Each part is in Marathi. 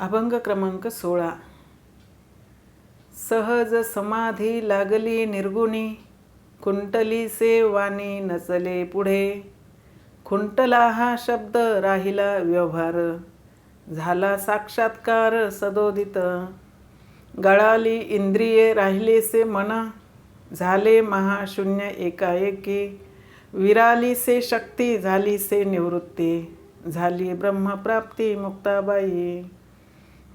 अभंग क्रमांक सोळा. सहज समाधी लागली निर्गुणी खुंटली से वाणी नचले पुढे. खुंटला हा शब्द राहिला व्यवहार झाला साक्षात्कार सदोदित. गळाली इंद्रिये राहिलेसे मन झाले महाशून्य एकाएकी. विराली से शक्ती झाली से निवृत्ती झाली ब्रह्मप्राप्ती मुक्ताबाई.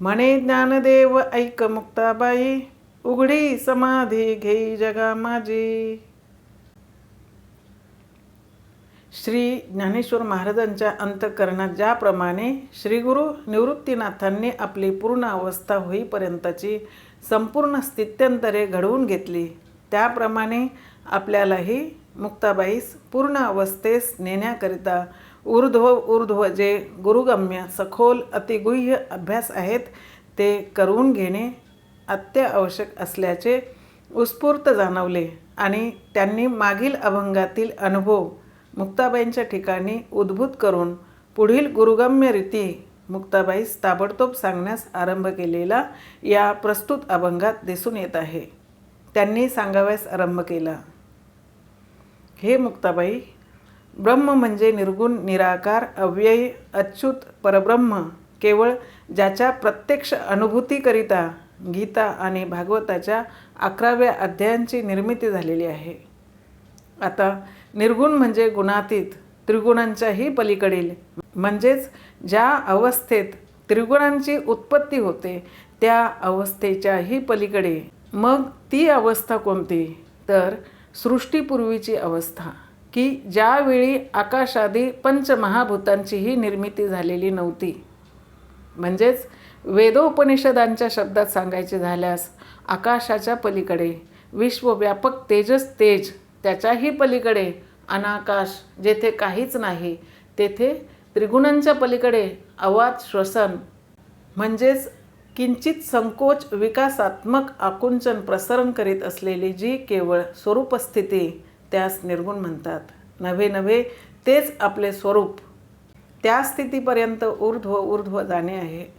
म्हणे ज्ञानदेव ऐक मुक्ताबाई उघडी समाधी घेई जगा माझी. श्री ज्ञानेश्वर महाराजांच्या अंतकरणात ज्याप्रमाणे श्रीगुरु निवृत्तीनाथांनी आपली पूर्ण अवस्था होईपर्यंतची संपूर्ण स्थित्यंतरे घडवून घेतली त्याप्रमाणे आपल्यालाही मुक्ताबाईस पूर्ण अवस्थेस नेण्याकरिता ऊर्ध्व ऊर्ध्व जे गुरुगम्य सखोल अतिगुह्य अभ्यास आहेत ते करून घेणे अत्यावश्यक असल्याचे उत्स्फूर्त जाणवले आणि त्यांनी मागील अभंगातील अनुभव मुक्ताबाईंच्या ठिकाणी उद्भूत करून पुढील गुरुगम्य रीती मुक्ताबाईस ताबडतोब सांगण्यास आरंभ केलेला या प्रस्तुत अभंगात दिसून येत आहे. त्यांनी सांगाव्यास आरंभ केला. हे मुक्ताबाई ब्रह्म म्हणजे निर्गुण निराकार अव्यय अच्युत परब्रह्म केवळ ज्याच्या प्रत्यक्ष अनुभूतीकरिता गीता आणि भागवताच्या अकराव्या अध्यायांची निर्मिती झालेली आहे. आता निर्गुण म्हणजे गुणातीत त्रिगुणांच्याही पलीकडील. म्हणजेच ज्या अवस्थेत त्रिगुणांची उत्पत्ती होते त्या अवस्थेच्याही पलीकडे. मग ती अवस्था कोणती? तर सृष्टीपूर्वीची अवस्था. की ज्यावेळी आकाशादी पंचमहाभूतांचीही निर्मिती झालेली नव्हती. म्हणजेच वेदोपनिषदांच्या शब्दात सांगायचे झाल्यास आकाशाच्या पलीकडे विश्वव्यापक तेजस तेज त्याच्याही पलीकडे अनाकाश जेथे काहीच नाही तेथे त्रिगुणांच्या पलीकडे अवाद श्वसन. म्हणजेच किंचित संकोच विकासात्मक आकुंचन प्रसरण करीत असलेली जी केवळ स्वरूपस्थिती त्यास निर्गुण म्हणतात. नव्हे नव्हे तेच आपले स्वरूप. त्या स्थितीपर्यंत ऊर्ध्व ऊर्ध्व जाणे आहे.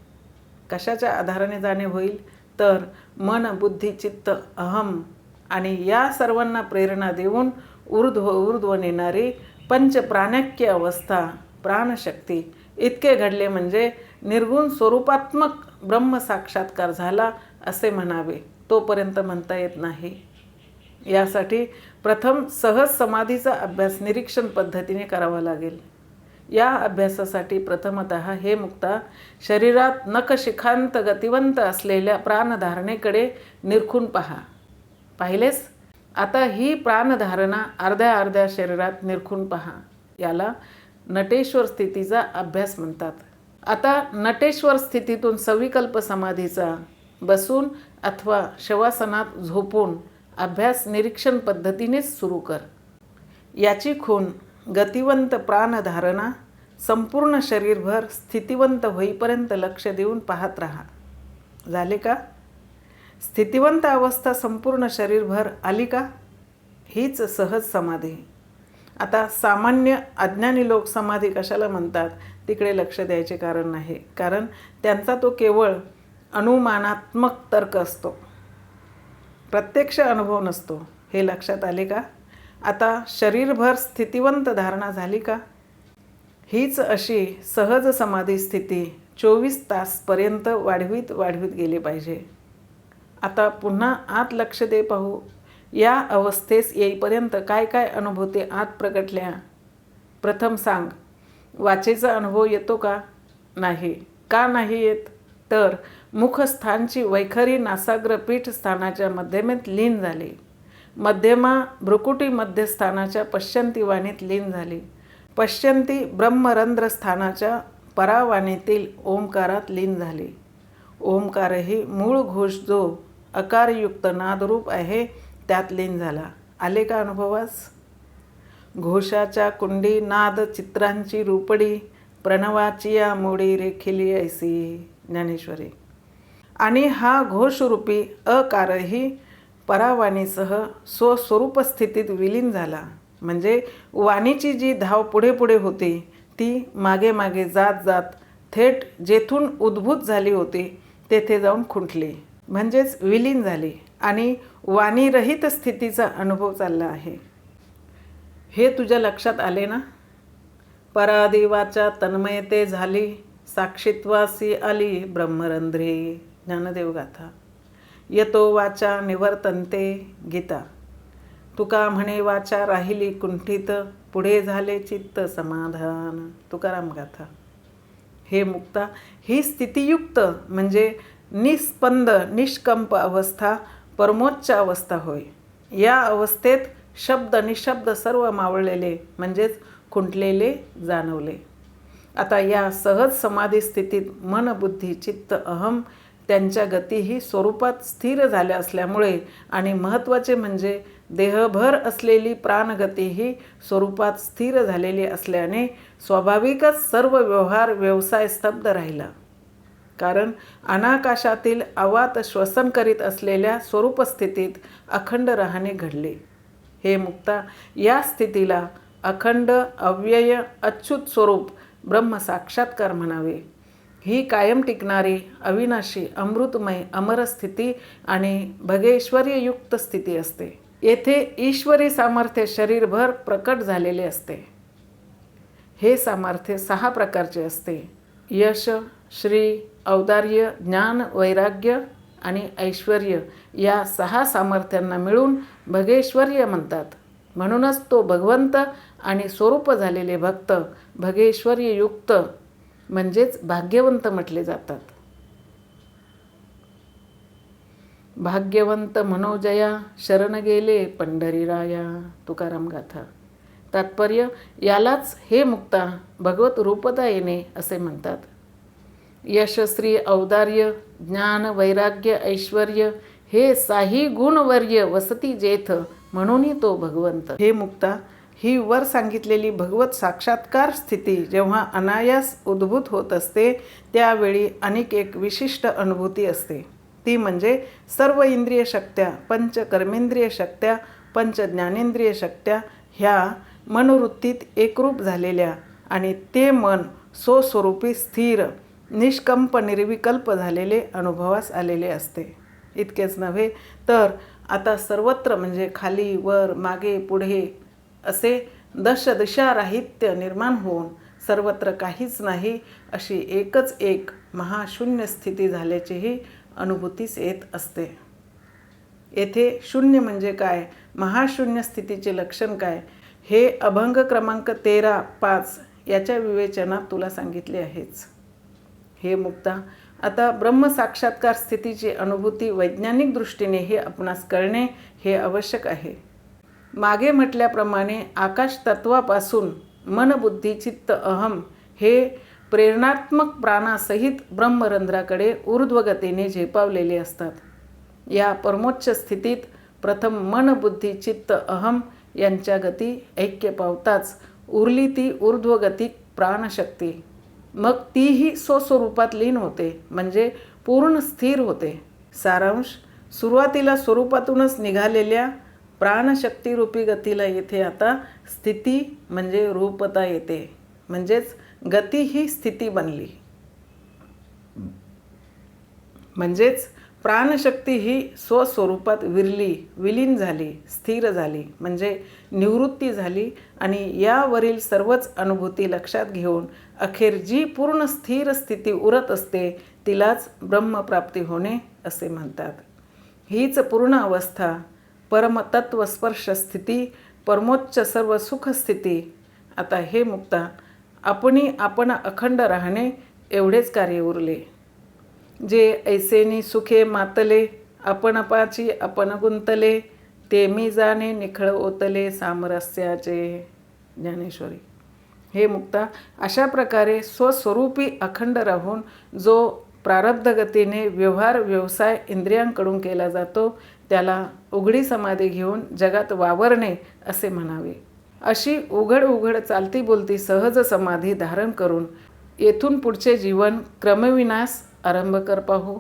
कशाच्या आधाराने जाणे होईल? तर मन बुद्धी चित्त अहम आणि या सर्वांना प्रेरणा देऊन ऊर्ध्व ऊर्ध्व नेणारी पंचप्राणक्य अवस्था प्राणशक्ती इतके घडले म्हणजे निर्गुण स्वरूपात्मक ब्रह्मसाक्षात्कार झाला असे म्हणावे. तोपर्यंत म्हणता येत नाही. यासाठी प्रथम सहज समाधीचा अभ्यास निरीक्षण पद्धतीने करावा लागेल. या अभ्यासासाठी प्रथमत हे मुक्ता शरीरात नखशिखांत गतिवंत असलेल्या प्राणधारणेकडे निरखून पहा. पाहिलेस? आता ही प्राणधारणा अर्ध्या अर्ध्या शरीरात निरखून पहा. याला नटेश्वर स्थितीचा अभ्यास म्हणतात. आता नटेश्वर स्थितीतून सविकल्प समाधीचा बसून अथवा शवासनात झोपून अभ्यास निरीक्षण पद्धतीनेच सुरू कर. याची खूण गतिवंत प्राणधारणा संपूर्ण शरीरभर स्थितिवंत होईपर्यंत लक्ष देऊन पाहत राहा. झाले का? स्थितिवंत अवस्था संपूर्ण शरीरभर आली का? हीच सहज समाधी. आता सामान्य अज्ञानी लोक समाधी कशाला म्हणतात? तिकडे लक्ष द्यायचे कारण नाही. कारण त्यांचा तो केवळ अनुमानात्मक तर्क असतो. प्रत्यक्ष अनुभव नसतो. हे लक्षात आले का? आता शरीरभर स्थितिवंत धारणा झाली का? हीच अशी सहज समाधी स्थिती चोवीस तासपर्यंत वाढवीत वाढवीत गेली पाहिजे. आता पुन्हा आत लक्ष दे पाहू. या अवस्थेस येईपर्यंत काय काय अनुभूती आत प्रगटल्या प्रथम सांग वाचेचा अनुभव येतो का? नाही. का नाही येत? तर मुखस्थानची वैखरी नासाग्रपीठ स्थानाच्या मध्यमेत लीन झाली. मध्यमा भ्रुकुटी मध्यस्थानाच्या पश्चंती वाणीत लीन झाली. पश्चंती ब्रह्मरंध्र स्थानाच्या परावाणीतील ओंकारात लीन झाली. ओंकारही मूळ घोष जो अकारयुक्त नादरूप आहे त्यात लीन झाला. आले का अनुभवास? घोषाच्या कुंडी नाद चित्रांची रूपडी प्रणवाची या मोडी रेखिली ऐसी ज्ञानेश्वरी. आणि हा घोषरूपी अकारही परावाणीसह स्वस्वरूप स्थितीत विलीन झाला. म्हणजे वाणीची जी धाव पुढे पुढे होती ती मागे मागे जात जात थेट जेथून उद्भूत झाली होती तेथे जाऊन खुंटली. म्हणजेच विलीन झाली आणि वाणीरहित स्थितीचा अनुभव चालला आहे. हे तुझ्या लक्षात आले ना? परादिवाच्या तन्मयते झाली साक्षित्वासी आली ब्रह्मरंध्रे. ज्ञानदेव गाथा येतो वाचा निवर्तनते गीता. तुका म्हणे वाचा राहिली कुंठित पुढे झाले चित्त समाधान. तुकाराम गाथा. हे मुक्ता ही स्थितियुक्त म्हणजे निस्पंद निष्कंप अवस्था परमोच्च अवस्था होय. या अवस्थेत शब्द निशब्द सर्व मावळलेले म्हणजेच खुंटलेले जाणवले. आता या सहज समाधी स्थितीत मन बुद्धी चित्त अहम त्यांच्या गतीही स्वरूपात स्थिर झाल्या असल्यामुळे आणि महत्त्वाचे म्हणजे देहभर असलेली प्राणगती ही स्वरूपात स्थिर झालेली असल्याने स्वाभाविकच सर्व व्यवहार व्यवसाय स्तब्ध राहिला. कारण अनाकाशातील आवात श्वसन करीत असलेल्या स्वरूपस्थितीत अखंड राहणे घडले. हे मुक्ता या स्थितीला अखंड अव्यय अच्युत स्वरूप ब्रह्मसाक्षात्कार म्हणावे. ही कायम टिकणारी अविनाशी अमृतमय अमर स्थिती आणि भगेश्वर्ययुक्त स्थिती असते. येथे ईश्वरी सामर्थ्य शरीरभर प्रकट झालेले असते. हे सामर्थ्य सहा प्रकारचे असते. यश श्री औदार्य ज्ञान वैराग्य आणि ऐश्वर या सहा सामर्थ्यांना मिळून भगेश्वर्य म्हणतात. म्हणूनच तो भगवंत आणि स्वरूप झालेले भक्त भगेश्वर्ययुक्त म्हणजेच भाग्यवंत म्हटले जातात. भाग्यवंत मनोजया शरण गेले पंढरीराया तुकाराम गाथा. तात्पर्य यालाच हे मुक्ता भगवत रूपता येणे असे म्हणतात. यशश्री औदार्य ज्ञान वैराग्य ऐश्वर हे साही गुणवर्य वसती जेथ म्हणूनही तो भगवंत. हे मुक्ता ही वर सांगितलेली भगवत साक्षात्कार स्थिती जेव्हा अनायास उद्भूत होत असते त्यावेळी अनेक एक विशिष्ट अनुभूती असते. ती म्हणजे सर्व इंद्रिय शक्त्या पंच कर्मेंद्रिय शक्त्या पंच ज्ञानेंद्रिय शक्त्या ह्या मनोवृत्तीत एकरूप झालेल्या आणि ते मन स्वस्वरूपी स्थिर निष्कंप निर्विकल्प झालेले अनुभवास आलेले असते. इतकेच नव्हे तर आता सर्वत्र म्हणजे खाली वर मागे पुढे असे दशदिशा राहित्य निर्माण होऊन सर्वत्र काहीच नाही अशी एकच एक महाशून्य स्थिती झाल्याचीही अनुभूतीस येत असते. येथे शून्य म्हणजे काय? महाशून्य स्थितीचे लक्षण काय? हे अभंग क्रमांक तेरा पाच याच्या विवेचनात तुला सांगितले आहेच. हे मुक्ता आता ब्रह्मसाक्षात्कार स्थितीची अनुभूती वैज्ञानिक दृष्टीने हे आपणास कळणे हे आवश्यक आहे. मागे म्हटल्याप्रमाणे आकाश तत्वापासून मनबुद्धी चित्त अहम हे प्रेरणात्मक प्राणासहित ब्रह्मरंध्राकडे ऊर्ध्वगतीने झेपावलेले असतात. या परमोच्च स्थितीत प्रथम मन बुद्धी चित्त अहम यांच्या गती ऐक्य पावताच उरली ती ऊर्ध्वगतिक प्राणशक्ती. मग तीही स्वस्वरूपात लीन होते म्हणजे पूर्ण स्थिर होते. सारांश सुरुवातीला स्वरूपातूनच निघालेल्या प्राणशक्तीरूपी गतीला येथे आता स्थिती म्हणजे रूपता येते. म्हणजेच गती ही स्थिती बनली. म्हणजेच प्राणशक्ती ही स्वस्वरूपात विरली विलीन झाली स्थिर झाली म्हणजे निवृत्ती झाली आणि यावरील सर्वच अनुभूती लक्षात घेऊन अखेर जी पूर्ण स्थिर स्थिती उरत असते तिलाच ब्रह्मप्राप्ती होणे असे म्हणतात. हीच पूर्ण अवस्था परमतत्व स्पर्श स्थिती परमोच्च सर्व सुखस्थिती आता हे मुक्ता आपणी आपण अखंड राहणे एवढेच कार्य उरले. जे ऐसेनी सुखे मातले आपण पाची आपण गुंतले ते मी जाणे निखळ ओतले सामरस्याचे. ज्ञानेश्वरी. हे मुक्ता अशा प्रकारे स्वस्वरूपी अखंड राहून जो प्रारब्धगतीने व्यवहार व्यवसाय इंद्रियांकडून केला जातो त्याला उघडी समाधी घेऊन जगात वावरणे असे म्हणावे. अशी उघड उघड चालती बोलती सहज समाधी धारण करून येथून पुढचे जीवन क्रमविनास आरंभ कर पाहू.